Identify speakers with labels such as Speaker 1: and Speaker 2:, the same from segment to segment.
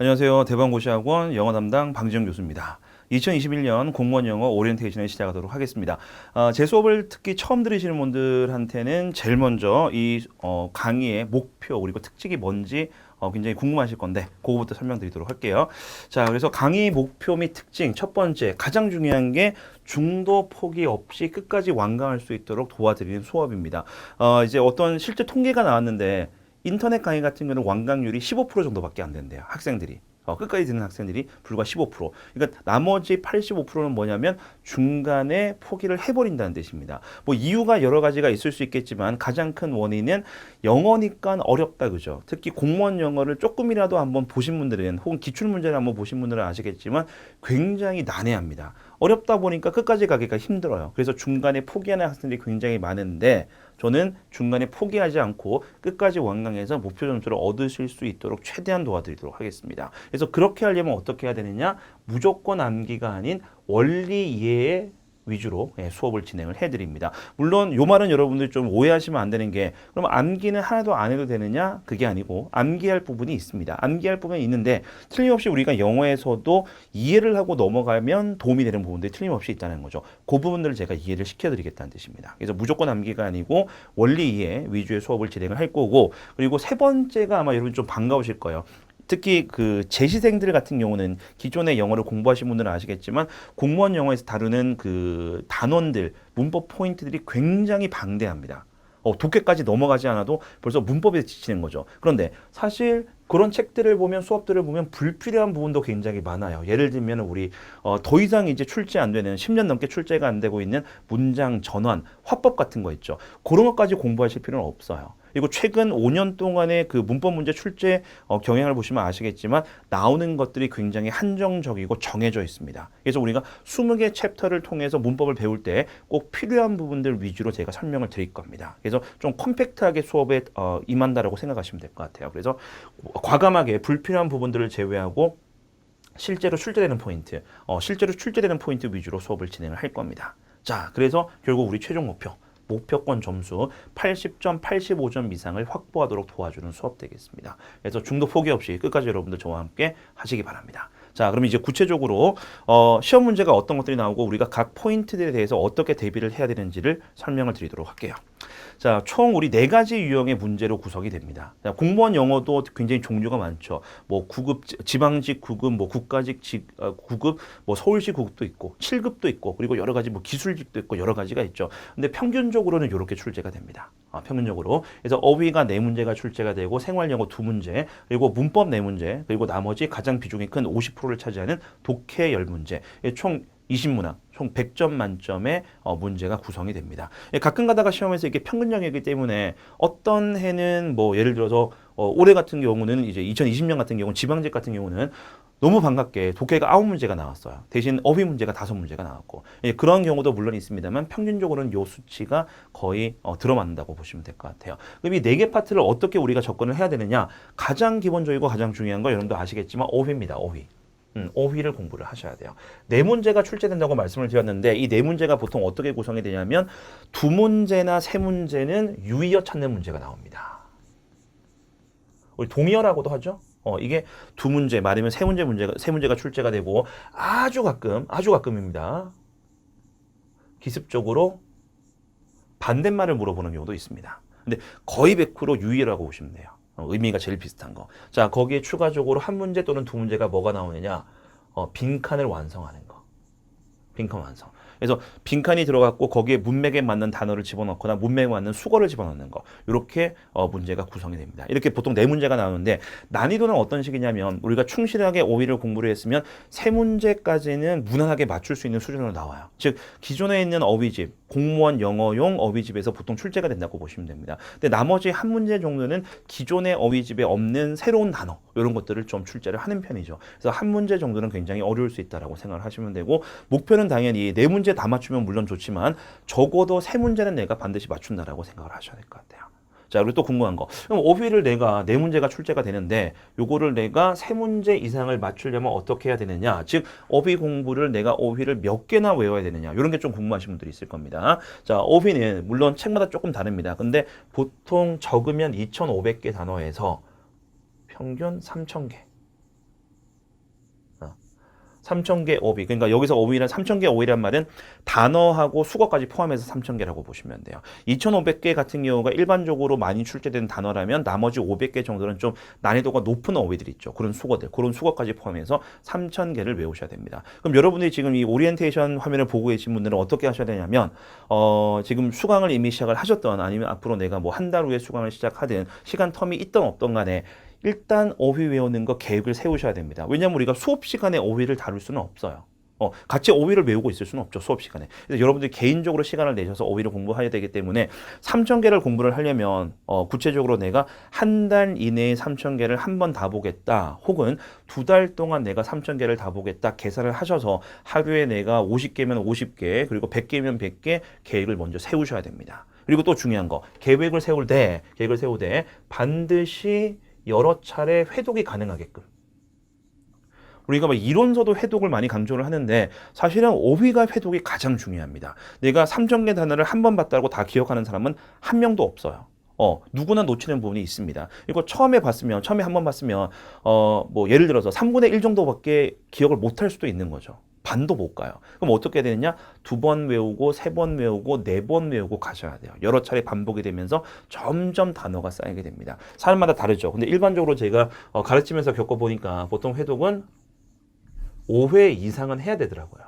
Speaker 1: 안녕하세요. 대방고시학원 영어 담당 방지영 교수입니다. 2021년 공무원 영어 오리엔테이션을 시작하도록 하겠습니다. 아, 제 수업을 특히 처음 들으시는 분들한테는 제일 먼저 이 어, 강의의 목표 그리고 특징이 뭔지 어, 굉장히 궁금하실 건데 그거부터 설명드리도록 할게요. 자, 그래서 강의 목표 및 특징 첫 번째 가장 중요한 게 중도 포기 없이 끝까지 완강할 수 있도록 도와드리는 수업입니다. 어, 이제 어떤 실제 통계가 나왔는데 인터넷 강의 같은 경우는 완강률이 15% 정도밖에 안 된대요. 학생들이. 어, 끝까지 듣는 학생들이 불과 15%. 그러니까 나머지 85%는 뭐냐면 중간에 포기를 해버린다는 뜻입니다. 뭐 이유가 여러 가지가 있을 수 있겠지만 가장 큰 원인은 영어니까 어렵다 그죠. 특히 공무원 영어를 조금이라도 한번 보신 분들은 혹은 기출 문제를 한번 보신 분들은 아시겠지만 굉장히 난해합니다. 어렵다 보니까 끝까지 가기가 힘들어요. 그래서 중간에 포기하는 학생들이 굉장히 많은데 저는 중간에 포기하지 않고 끝까지 완강해서 목표 점수를 얻으실 수 있도록 최대한 도와드리도록 하겠습니다. 그래서 그렇게 하려면 어떻게 해야 되느냐? 무조건 암기가 아닌 원리 이해 위주로 예, 수업을 진행을 해드립니다. 물론 요 말은 여러분들 좀 오해하시면 안 되는 게 그럼 암기는 하나도 안 해도 되느냐? 그게 아니고 암기할 부분이 있습니다. 암기할 부분이 있는데 틀림없이 우리가 영어에서도 이해를 하고 넘어가면 도움이 되는 부분들이 틀림없이 있다는 거죠. 그 부분들을 제가 이해를 시켜드리겠다는 뜻입니다. 그래서 무조건 암기가 아니고 원리 이해 위주의 수업을 진행을 할 거고 그리고 세 번째가 아마 여러분 좀 반가우실 거예요. 특히 그 재시생들 같은 경우는 기존의 영어를 공부하신 분들은 아시겠지만 공무원 영어에서 다루는 그 단원들 문법 포인트들이 굉장히 방대합니다. 어, 독해까지 넘어가지 않아도 벌써 문법에 지치는 거죠. 그런데 사실 그런 책들을 보면 수업들을 보면 불필요한 부분도 굉장히 많아요. 예를 들면 우리 어, 더 이상 이제 출제 안 되는 10년 넘게 출제가 안 되고 있는 문장 전환, 화법 같은 거 있죠. 그런 것까지 공부하실 필요는 없어요. 그리고 최근 5년 동안의 그 문법 문제 출제 어, 경향을 보시면 아시겠지만 나오는 것들이 굉장히 한정적이고 정해져 있습니다. 그래서 우리가 20개 챕터를 통해서 문법을 배울 때 꼭 필요한 부분들 위주로 제가 설명을 드릴 겁니다. 그래서 좀 컴팩트하게 수업에 어, 임한다라고 생각하시면 될 것 같아요. 그래서 과감하게 불필요한 부분들을 제외하고 실제로 출제되는 포인트, 어, 실제로 출제되는 포인트 위주로 수업을 진행을 할 겁니다. 자, 그래서 결국 우리 최종 목표, 목표권 점수 80점, 85점 이상을 확보하도록 도와주는 수업 되겠습니다. 그래서 중도 포기 없이 끝까지 여러분들 저와 함께 하시기 바랍니다. 자, 그럼 이제 구체적으로 어, 시험 문제가 어떤 것들이 나오고 우리가 각 포인트들에 대해서 어떻게 대비를 해야 되는지를 설명을 드리도록 할게요. 자, 총 우리 네 가지 유형의 문제로 구성이 됩니다. 자, 공무원 영어도 굉장히 종류가 많죠. 뭐 9급 지방직 9급, 뭐 국가직 직 어, 9급, 뭐 서울시 9급도 있고 7급도 있고 그리고 여러 가지 뭐 기술직도 있고 여러 가지가 있죠. 근데 평균적으로는 이렇게 출제가 됩니다. 아, 평균적으로. 그래서 어휘가 네 문제가 출제가 되고 생활 영어 두 문제, 그리고 문법 네 문제, 그리고 나머지 가장 비중이 큰 50%를 차지하는 독해 열 문제. 총 20문항, 총 100점 만점의 어, 문제가 구성이 됩니다. 예, 가끔 가다가 시험에서 이게 평균 영역이기 때문에 어떤 해는 뭐 예를 들어서 어, 올해 같은 경우는 이제 2020년 같은 경우는 지방직 같은 경우는 너무 반갑게 독해가 아홉 문제가 나왔어요. 대신 어휘 문제가 다섯 문제가 나왔고 예, 그런 경우도 물론 있습니다만 평균적으로는 요 수치가 거의 어, 들어맞는다고 보시면 될 것 같아요. 그럼 이 네 개 파트를 어떻게 우리가 접근을 해야 되느냐? 가장 기본적이고 가장 중요한 거 여러분도 아시겠지만 어휘입니다. 어휘. 음, 어휘를 공부를 하셔야 돼요. 네 문제가 출제된다고 말씀을 드렸는데 이 네 문제가 보통 어떻게 구성이 되냐면 두 문제나 세 문제는 유의어 찾는 문제가 나옵니다. 우리 동의어라고도 하죠. 어, 이게 두 문제, 말하면 세 문제 문제가 세 문제가 출제가 되고 아주 가끔 아주 가끔입니다. 기습적으로 반대말을 물어보는 경우도 있습니다. 근데 거의 100% 유의라고 보시면 돼요. 어, 의미가 제일 비슷한 거. 자, 거기에 추가적으로 한 문제 또는 두 문제가 뭐가 나오느냐? 어, 빈칸을 완성하는 거. 빈칸 완성. 그래서 빈칸이 들어갔고 거기에 문맥에 맞는 단어를 집어넣거나 문맥에 맞는 수거를 집어넣는 거. 이렇게 어, 문제가 구성이 됩니다. 이렇게 보통 네 문제가 나오는데 난이도는 어떤 식이냐면 우리가 충실하게 오히를 공부를 했으면 세 문제까지는 무난하게 맞출 수 있는 수준으로 나와요. 즉 기존에 있는 어휘집, 공무원 영어용 어휘집에서 보통 출제가 된다고 보시면 됩니다. 근데 나머지 한 문제 정도는 기존의 어휘집에 없는 새로운 단어 이런 것들을 좀 출제를 하는 편이죠. 그래서 한 문제 정도는 굉장히 어려울 수 있다라고 생각을 하시면 되고 목표는 당연히 네 문제 다 맞추면 물론 좋지만 적어도 세 문제는 내가 반드시 맞춘다라고 생각을 하셔야 될 것 같아요. 자, 그리고 또 궁금한 거. 그럼 어휘를 내가 네 문제가 출제가 되는데 요거를 내가 세 문제 이상을 맞추려면 어떻게 해야 되느냐? 즉, 어휘 공부를 내가 어휘를 몇 개나 외워야 되느냐? 이런 게 좀 궁금하신 분들이 있을 겁니다. 자, 어휘는 물론 책마다 조금 다릅니다. 근데 보통 적으면 2,500개 단어에서 평균 3,000개. 3,000개 어휘. 그러니까 여기서 어휘란 3,000개 어휘란 말은 단어하고 수거까지 포함해서 3,000개라고 보시면 돼요. 2,500개 같은 경우가 일반적으로 많이 출제된 단어라면 나머지 500개 정도는 좀 난이도가 높은 어휘들 있죠. 그런 수거들, 그런 수거까지 포함해서 3,000개를 외우셔야 됩니다. 그럼 여러분들이 지금 이 오리엔테이션 화면을 보고 계신 분들은 어떻게 하셔야 되냐면 어, 지금 수강을 이미 시작을 하셨던 아니면 앞으로 내가 뭐 한 달 후에 수강을 시작하든 시간 텀이 있던 없던 간에 일단 어휘 외우는 거 계획을 세우셔야 됩니다. 왜냐하면 우리가 수업 시간에 어휘를 다룰 수는 없어요. 어, 같이 어휘를 외우고 있을 수는 없죠, 수업 시간에. 그래서 여러분들이 개인적으로 시간을 내셔서 어휘를 공부해야 되기 때문에 3,000개를 공부를 하려면, 어, 구체적으로 내가 한 달 이내에 3,000개를 한 번 다 보겠다, 혹은 두 달 동안 내가 3,000개를 다 보겠다, 계산을 하셔서 하루에 내가 50개면 50개, 그리고 100개면 100개 계획을 먼저 세우셔야 됩니다. 그리고 또 중요한 거, 계획을 세울 때, 계획을 세울 때 반드시 여러 차례 회독이 가능하게끔. 우리가 막 이론서도 회독을 많이 강조를 하는데 사실은 어휘가 회독이 가장 중요합니다. 내가 3,000개 단어를 한 번 봤다고 다 기억하는 사람은 한 명도 없어요. 어, 누구나 놓치는 부분이 있습니다. 이거 처음에 봤으면, 처음에 한 번 봤으면, 어, 뭐, 예를 들어서 3분의 1 정도밖에 기억을 못 할 수도 있는 거죠. 반도 못 가요. 그럼 어떻게 되느냐? 두 번 외우고, 세 번 외우고, 네 번 외우고 가셔야 돼요. 여러 차례 반복이 되면서 점점 단어가 쌓이게 됩니다. 사람마다 다르죠. 근데 일반적으로 제가 어, 가르치면서 겪어보니까 보통 회독은 5회 이상은 해야 되더라고요.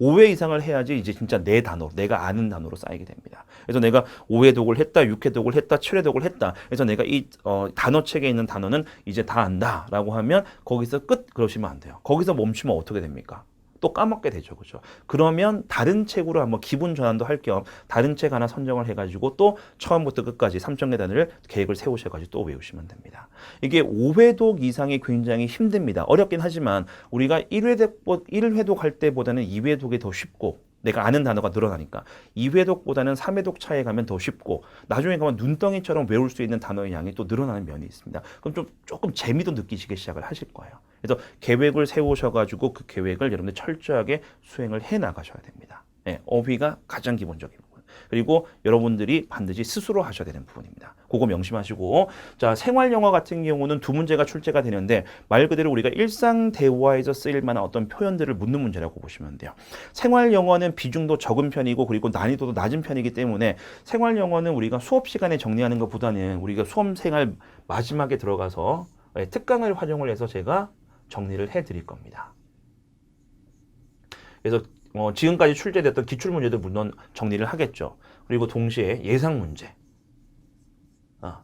Speaker 1: 5회 이상을 해야지 이제 진짜 내 단어로, 내가 아는 단어로 쌓이게 됩니다. 그래서 내가 5회 독을 했다, 6회 독을 했다, 7회 독을 했다. 그래서 내가 이 어, 단어책에 있는 단어는 이제 다 안다라고 하면 거기서 끝 그러시면 안 돼요. 거기서 멈추면 어떻게 됩니까? 또 까먹게 되죠. 그죠? 그러면 다른 책으로 한번 기분 전환도 할 겸 다른 책 하나 선정을 해 가지고 또 처음부터 끝까지 3,000개 단위를 계획을 세우셔 가지고 또 외우시면 됩니다. 이게 5회독 이상이 굉장히 힘듭니다. 어렵긴 하지만 우리가 1회독, 1회독 할 때보다는 2회독이 더 쉽고 내가 아는 단어가 늘어나니까 2회독보다는 3회독 차에 가면 더 쉽고 나중에 가면 눈덩이처럼 외울 수 있는 단어의 양이 또 늘어나는 면이 있습니다. 그럼 좀 조금 재미도 느끼시기 시작을 하실 거예요. 그래서 계획을 세우셔가지고 그 계획을 여러분들 철저하게 수행을 해 나가셔야 됩니다. 예, 어휘가 가장 기본적인 부분. 그리고 여러분들이 반드시 스스로 하셔야 되는 부분입니다. 그거 명심하시고 자 생활 영어 같은 경우는 두 문제가 출제가 되는데 말 그대로 우리가 일상 대화에서 쓰일 만한 어떤 표현들을 묻는 문제라고 보시면 돼요. 생활 영어는 비중도 적은 편이고 그리고 난이도도 낮은 편이기 때문에 생활 영어는 우리가 수업 시간에 정리하는 것보다는 우리가 수업 생활 마지막에 들어가서 예, 특강을 활용을 해서 제가 정리를 해 드릴 겁니다. 그래서 어, 지금까지 출제됐던 기출 문제들 물론 정리를 하겠죠. 그리고 동시에 예상 문제. 아,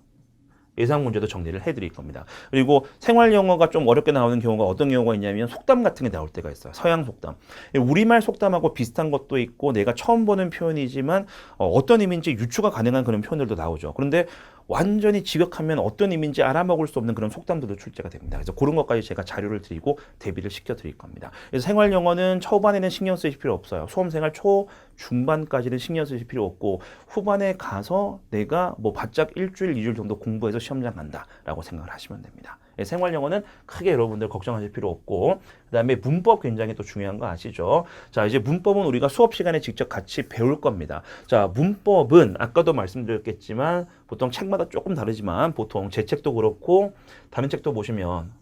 Speaker 1: 예상 문제도 정리를 해드릴 겁니다. 그리고 생활 영어가 좀 어렵게 나오는 경우가 어떤 경우가 있냐면 속담 같은 게 나올 때가 있어요. 서양 속담. 우리말 속담하고 비슷한 것도 있고 내가 처음 보는 표현이지만 어, 어떤 의미인지 유추가 가능한 그런 표현들도 나오죠. 그런데 완전히 직역하면 어떤 의미인지 알아먹을 수 없는 그런 속담들도 출제가 됩니다. 그래서 그런 것까지 제가 자료를 드리고 대비를 시켜 드릴 겁니다. 그래서 생활 영어는 초반에는 신경 쓰실 필요 없어요. 수험 생활 초 중반까지는 신경 쓰실 필요 없고 후반에 가서 내가 뭐 바짝 일주일, 이주일 정도 공부해서 시험장 간다라고 생각을 하시면 됩니다. 예, 생활 영어는 크게 여러분들 걱정하실 필요 없고 그다음에 문법 굉장히 또 중요한 거 아시죠? 자 이제 문법은 우리가 수업 시간에 직접 같이 배울 겁니다. 자 문법은 아까도 말씀드렸겠지만 보통 책마다 조금 다르지만 보통 제 책도 그렇고 다른 책도 보시면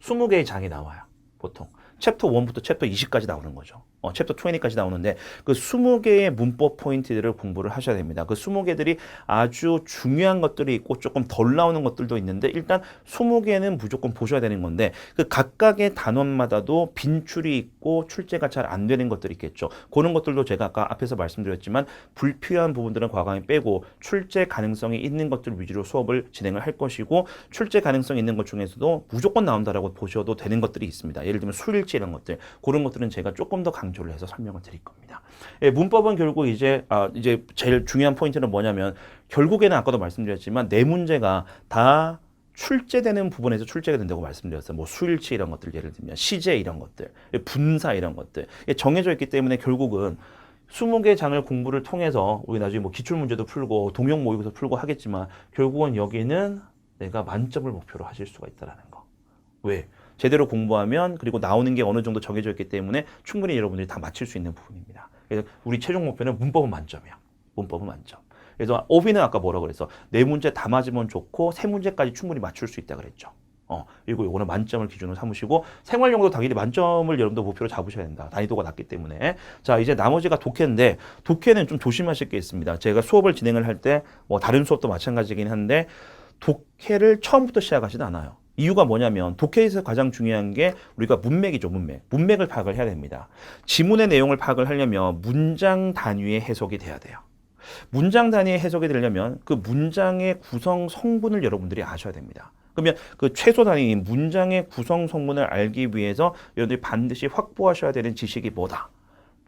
Speaker 1: 20개의 장이 나와요. 보통 챕터 1부터 챕터 20까지 나오는 거죠. 어, 챕터 20까지 나오는데 그 20개의 문법 포인트들을 공부를 하셔야 됩니다. 그 20개들이 아주 중요한 것들이 있고 조금 덜 나오는 것들도 있는데 일단 20개는 무조건 보셔야 되는 건데 그 각각의 단원마다도 빈출이 있고 출제가 잘 안 되는 것들이 있겠죠. 그런 것들도 제가 아까 앞에서 말씀드렸지만 불필요한 부분들은 과감히 빼고 출제 가능성이 있는 것들 위주로 수업을 진행을 할 것이고 출제 가능성이 있는 것 중에서도 무조건 나온다라고 보셔도 되는 것들이 있습니다. 예를 들면 수일치 이런 것들 그런 것들은 제가 조금 더 강 조를 해서 설명을 드릴 겁니다. 예, 문법은 결국 이제 아, 이제 제일 중요한 포인트는 뭐냐면 결국에는 아까도 말씀드렸지만 네 문제가 다 출제되는 부분에서 출제가 된다고 말씀드렸어요. 뭐 수일치 이런 것들 예를 들면 시제 이런 것들, 분사 이런 것들 정해져 있기 때문에 결국은 20개 장을 공부를 통해서 우리 나중에 뭐 기출 문제도 풀고 동영 모의고사 풀고 하겠지만 결국은 여기는 내가 만점을 목표로 하실 수가 있다라는 거. 왜? 제대로 공부하면 그리고 나오는 게 어느 정도 정해져 있기 때문에 충분히 여러분들이 다 맞출 수 있는 부분입니다. 그래서 우리 최종 목표는 문법은 만점이야. 문법은 만점. 그래서 어휘는 아까 뭐라 그랬어? 네 문제 다 맞으면 좋고 세 문제까지 충분히 맞출 수 있다 그랬죠. 어, 그리고 요거는 만점을 기준으로 삼으시고 생활용도 당연히 만점을 여러분도 목표로 잡으셔야 된다. 난이도가 낮기 때문에. 자, 이제 나머지가 독해인데 독해는 좀 조심하실 게 있습니다. 제가 수업을 진행을 할 때 뭐 다른 수업도 마찬가지긴 한데 독해를 처음부터 시작하지는 않아요. 이유가 뭐냐면 독해에서 가장 중요한 게 우리가 문맥이죠, 문맥. 문맥을 파악을 해야 됩니다. 지문의 내용을 파악을 하려면 문장 단위의 해석이 돼야 돼요. 문장 단위의 해석이 되려면 그 문장의 구성 성분을 여러분들이 아셔야 됩니다. 그러면 그 최소 단위인 문장의 구성 성분을 알기 위해서 여러분들이 반드시 확보하셔야 되는 지식이 뭐다?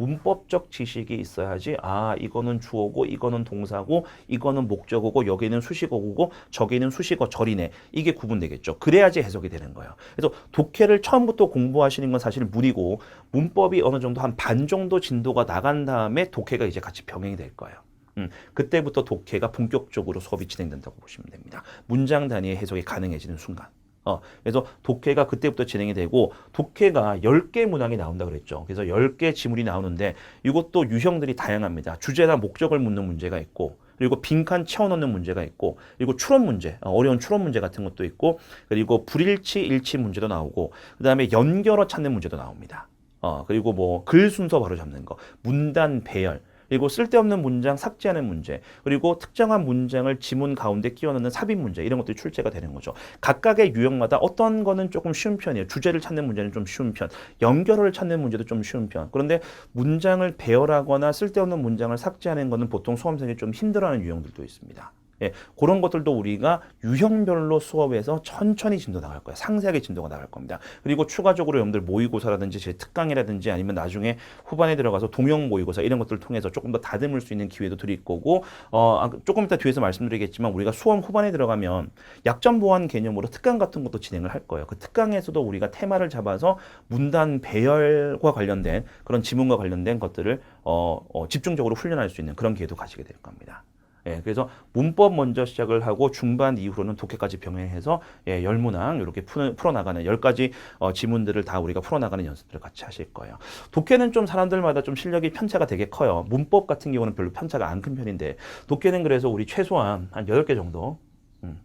Speaker 1: 문법적 지식이 있어야지 아 이거는 주어고 이거는 동사고 이거는 목적어고 여기는 수식어고 저기는 수식어 절이네. 이게 구분되겠죠. 그래야지 해석이 되는 거예요. 그래서 독해를 처음부터 공부하시는 건 사실 무리고 문법이 어느 정도 한 반 정도 진도가 나간 다음에 독해가 이제 같이 병행이 될 거예요. 음, 그때부터 독해가 본격적으로 수업이 진행된다고 보시면 됩니다. 문장 단위의 해석이 가능해지는 순간 어, 그래서 독해가 그때부터 진행이 되고 독해가 10개 문항이 나온다 그랬죠. 그래서 10개 지문이 나오는데 이것도 유형들이 다양합니다. 주제나 목적을 묻는 문제가 있고 그리고 빈칸 채워넣는 문제가 있고 그리고 추론 문제, 어, 어려운 추론 문제 같은 것도 있고 그리고 불일치, 일치 문제도 나오고 그 다음에 연결어 찾는 문제도 나옵니다. 어, 그리고 뭐 글 순서 바로 잡는 거, 문단 배열, 그리고 쓸데없는 문장 삭제하는 문제, 그리고 특정한 문장을 지문 가운데 끼워 넣는 삽입 문제 이런 것들이 출제가 되는 거죠. 각각의 유형마다 어떤 거는 조금 쉬운 편이에요. 주제를 찾는 문제는 좀 쉬운 편, 연결어를 찾는 문제도 좀 쉬운 편. 그런데 문장을 배열하거나 쓸데없는 문장을 삭제하는 거는 보통 수험생이 좀 힘들어하는 유형들도 있습니다. 예, 그런 것들도 우리가 유형별로 수업에서 천천히 진도 나갈 거예요. 상세하게 진도가 나갈 겁니다. 그리고 추가적으로 여러분들 모의고사라든지 제 특강이라든지 아니면 나중에 후반에 들어가서 동영 모의고사 이런 것들을 통해서 조금 더 다듬을 수 있는 기회도 드릴 거고 어, 아, 조금 이따 뒤에서 말씀드리겠지만 우리가 수험 후반에 들어가면 약점 보완 개념으로 특강 같은 것도 진행을 할 거예요. 그 특강에서도 우리가 테마를 잡아서 문단 배열과 관련된 그런 지문과 관련된 것들을 어, 어, 집중적으로 훈련할 수 있는 그런 기회도 가지게 될 겁니다. 예, 그래서 문법 먼저 시작을 하고 중반 이후로는 독해까지 병행해서 예, 열문항 이렇게 풀어, 풀어 나가는 열 가지 어, 지문들을 다 우리가 풀어나가는 연습들을 같이 하실 거예요. 독해는 좀 사람들마다 좀 실력이 편차가 되게 커요. 문법 같은 경우는 별로 편차가 안 큰 편인데 독해는 그래서 우리 최소한 한 여덟 개 정도, 음,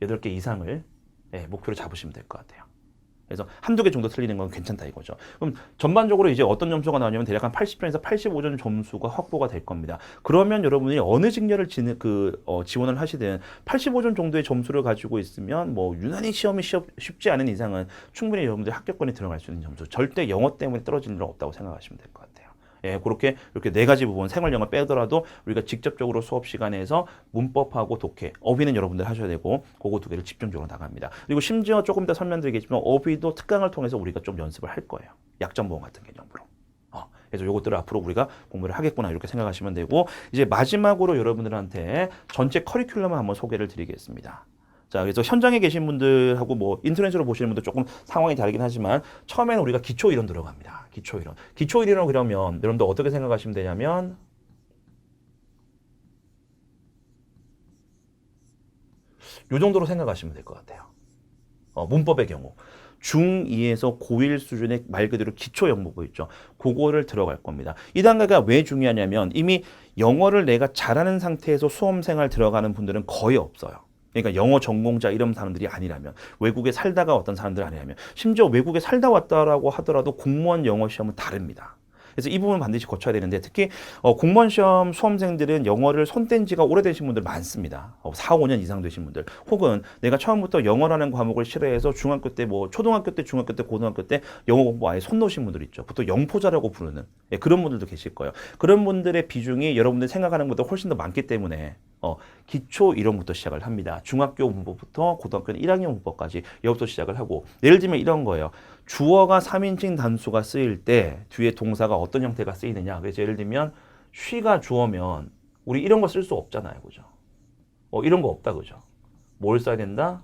Speaker 1: 여덟 개 이상을 예, 목표로 잡으시면 될 것 같아요. 그래서 한두 개 정도 틀리는 건 괜찮다 이거죠. 그럼 전반적으로 이제 어떤 점수가 나오냐면 대략 한 80점에서 85점 점수가 확보가 될 겁니다. 그러면 여러분이 어느 직렬을 지, 그, 어, 지원을 하시든 85점 정도의 점수를 가지고 있으면 뭐 유난히 시험이 쉬, 쉽지 않은 이상은 충분히 여러분들 합격권에 들어갈 수 있는 점수. 절대 영어 때문에 떨어지는 일 없다고 생각하시면 될 것 같아요. 예, 그렇게 이렇게 네 가지 부분 생활 영어 빼더라도 우리가 직접적으로 수업 시간에서 문법하고 독해, 어휘는 여러분들 하셔야 되고 그거 두 개를 집중적으로 나갑니다. 그리고 심지어 조금 이따 설명드리겠지만 어휘도 특강을 통해서 우리가 좀 연습을 할 거예요. 약점 보험 같은 개념으로. 어, 그래서 요것들을 앞으로 우리가 공부를 하겠구나 이렇게 생각하시면 되고 이제 마지막으로 여러분들한테 전체 커리큘럼을 한번 소개를 드리겠습니다. 자, 그래서 현장에 계신 분들하고 뭐 인터넷으로 보시는 분들 조금 상황이 다르긴 하지만 처음에는 우리가 기초 이론 들어갑니다. 기초 이론. 기초 이론을 그러면 여러분들 어떻게 생각하시면 되냐면 요 정도로 생각하시면 될 것 같아요. 어, 문법의 경우. 중2에서 고1 수준의 말 그대로 기초 영문고 있죠. 그거를 들어갈 겁니다. 이 단계가 왜 중요하냐면 이미 영어를 내가 잘하는 상태에서 수험생활 들어가는 분들은 거의 없어요. 그러니까 영어 전공자 이런 사람들이 아니라면 외국에 살다가 어떤 사람들 아니라면 심지어 외국에 살다 왔다라고 하더라도 공무원 영어 시험은 다릅니다. 그래서 이 부분 반드시 거쳐야 되는데 특히 어, 공무원 시험 수험생들은 영어를 손뗀 지가 오래되신 분들 많습니다. 어, 4, 5년 이상 되신 분들 혹은 내가 처음부터 영어라는 과목을 싫어해서 중학교 때 뭐 초등학교 때 중학교 때 고등학교 때 영어 공부 아예 손 놓으신 분들 있죠. 보통 영포자라고 부르는 예, 그런 분들도 계실 거예요. 그런 분들의 비중이 여러분들 생각하는 것보다 훨씬 더 많기 때문에 어, 기초 이론부터 시작을 합니다. 중학교 문법부터 고등학교 1학년 문법까지 여기부터 시작을 하고 예를 들면 이런 거예요. 주어가 3인칭 단수가 쓰일 때 뒤에 동사가 어떤 형태가 쓰이느냐. 그래서 예를 들면 쉬가 주어면 우리 이런 거 쓸 수 없잖아요. 그죠? 어, 이런 거 없다. 그죠? 뭘 써야 된다?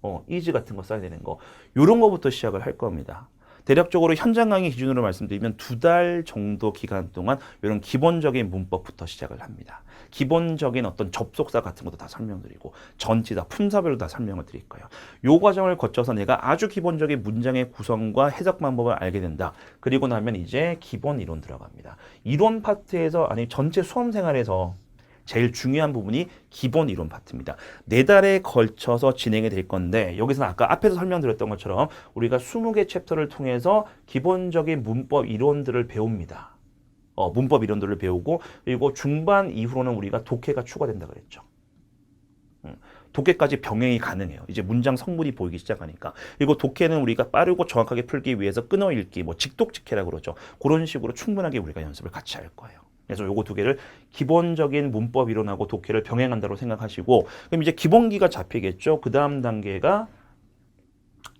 Speaker 1: 어, 이즈 같은 거 써야 되는 거. 요런 거부터 시작을 할 겁니다. 대략적으로 현장 강의 기준으로 말씀드리면 두 달 정도 기간 동안 이런 기본적인 문법부터 시작을 합니다. 기본적인 어떤 접속사 같은 것도 다 설명드리고 전치사, 품사별로 다 설명을 드릴 거예요. 요 과정을 거쳐서 내가 아주 기본적인 문장의 구성과 해석 방법을 알게 된다. 그리고 나면 이제 기본 이론 들어갑니다. 이론 파트에서 아니 전체 수험 생활에서 제일 중요한 부분이 기본 이론 파트입니다. 네 달에 걸쳐서 진행이 될 건데 여기서는 아까 앞에서 설명드렸던 것처럼 우리가 20개 챕터를 통해서 기본적인 문법 이론들을 배웁니다. 어, 문법 이론들을 배우고 그리고 중반 이후로는 우리가 독해가 추가된다 그랬죠. 음, 독해까지 병행이 가능해요. 이제 문장 성분이 보이기 시작하니까. 그리고 독해는 우리가 빠르고 정확하게 풀기 위해서 끊어 읽기, 뭐 직독직해라고 그러죠. 그런 식으로 충분하게 우리가 연습을 같이 할 거예요. 그래서 요거 두 개를 기본적인 문법 이론하고 독해를 병행한다고 생각하시고 그럼 이제 기본기가 잡히겠죠. 그 다음 단계가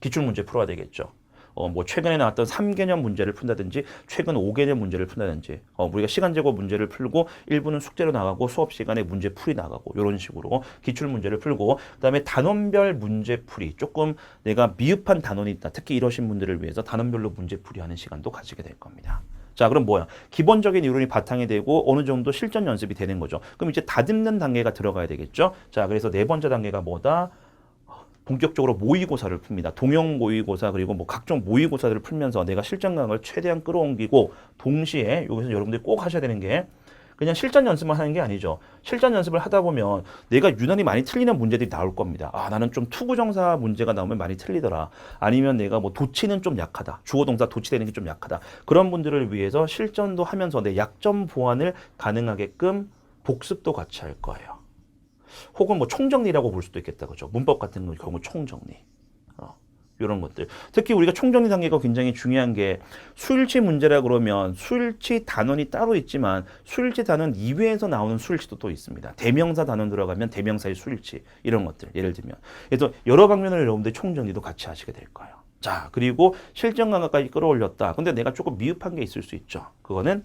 Speaker 1: 기출 문제 풀어야 되겠죠. 어, 뭐 최근에 나왔던 3개년 문제를 푼다든지 최근 5개년 문제를 푼다든지 어, 우리가 시간 제거 문제를 풀고 일부는 숙제로 나가고 수업 시간에 문제 풀이 나가고 이런 식으로 기출 문제를 풀고 그다음에 단원별 문제 풀이 조금 내가 미흡한 단원이 있다. 특히 이러신 분들을 위해서 단원별로 문제 풀이하는 시간도 가지게 될 겁니다. 자, 그럼 뭐야? 기본적인 이론이 바탕이 되고 어느 정도 실전 연습이 되는 거죠. 그럼 이제 다듬는 단계가 들어가야 되겠죠? 자, 그래서 네 번째 단계가 뭐다? 본격적으로 모의고사를 풉니다. 동형 모의고사 그리고 뭐 각종 모의고사들을 풀면서 내가 실전감을 최대한 끌어옮기고 동시에 여기서 여러분들이 꼭 하셔야 되는 게 그냥 실전 연습만 하는 게 아니죠. 실전 연습을 하다 보면 내가 유난히 많이 틀리는 문제들이 나올 겁니다. 아, 나는 좀 투구 정사 문제가 나오면 많이 틀리더라. 아니면 내가 뭐 도치는 좀 약하다. 주어 동사 도치되는 게 좀 약하다. 그런 분들을 위해서 실전도 하면서 내 약점 보완을 가능하게끔 복습도 같이 할 거예요. 혹은 뭐 총정리라고 볼 수도 있겠다. 그죠? 문법 같은 경우 총정리. 어, 이런 것들. 특히 우리가 총정리 단계가 굉장히 중요한 게 수일치 문제라 그러면 수일치 단원이 따로 있지만 수일치 단원 이외에서 나오는 수일치도 또 있습니다. 대명사 단원 들어가면 대명사의 수일치 이런 것들. 예를 들면. 그래서 여러 방면을 여러분들 총정리도 같이 하시게 될 거예요. 자, 그리고 실전 강화까지 끌어올렸다. 근데 내가 조금 미흡한 게 있을 수 있죠. 그거는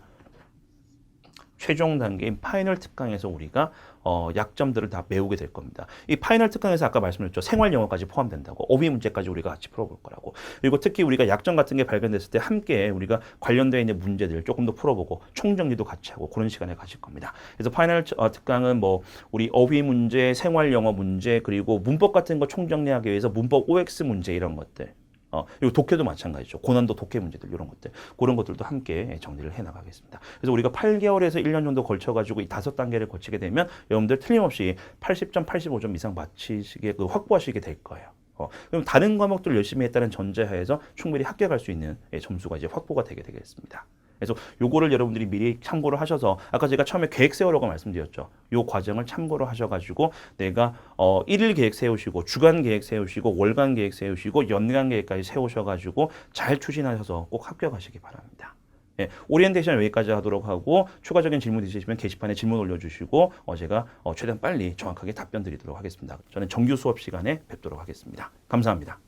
Speaker 1: 최종 단계인 파이널 특강에서 우리가 어, 약점들을 다 메우게 될 겁니다. 이 파이널 특강에서 아까 말씀드렸죠. 생활 영어까지 포함된다고. 어휘 문제까지 우리가 같이 풀어볼 거라고. 그리고 특히 우리가 약점 같은 게 발견됐을 때 함께 우리가 관련되어 있는 문제들 조금 더 풀어보고 총정리도 같이 하고 그런 시간을 가질 겁니다. 그래서 파이널 어, 특강은 뭐 우리 어휘 문제, 생활 영어 문제 그리고 문법 같은 거 총정리하기 위해서 문법 OX 문제 이런 것들. 어, 그리고 독해도 마찬가지죠. 고난도 독해 문제들 이런 것들 그런 것들도 함께 정리를 해 나가겠습니다. 그래서 우리가 8개월에서 1년 정도 걸쳐 가지고 이 다섯 단계를 거치게 되면 여러분들 틀림없이 80점, 85점 이상 맞히시게 그 확보하시게 될 거예요. 어, 그럼 다른 과목들 열심히 했다는 전제하에서 충분히 합격할 수 있는 예, 점수가 이제 확보가 되게 되겠습니다. 그래서 요거를 여러분들이 미리 참고를 하셔서 아까 제가 처음에 계획 세우라고 말씀드렸죠. 요 과정을 참고를 하셔가지고 내가 어 일일 계획 세우시고 주간 계획 세우시고 월간 계획 세우시고 연간 계획까지 세우셔가지고 잘 추진하셔서 꼭 합격하시기 바랍니다. 예, 오리엔테이션 여기까지 하도록 하고 추가적인 질문 있으시면 게시판에 질문 올려주시고 어, 제가 어, 최대한 빨리 정확하게 답변 드리도록 하겠습니다. 저는 정규 수업 시간에 뵙도록 하겠습니다. 감사합니다.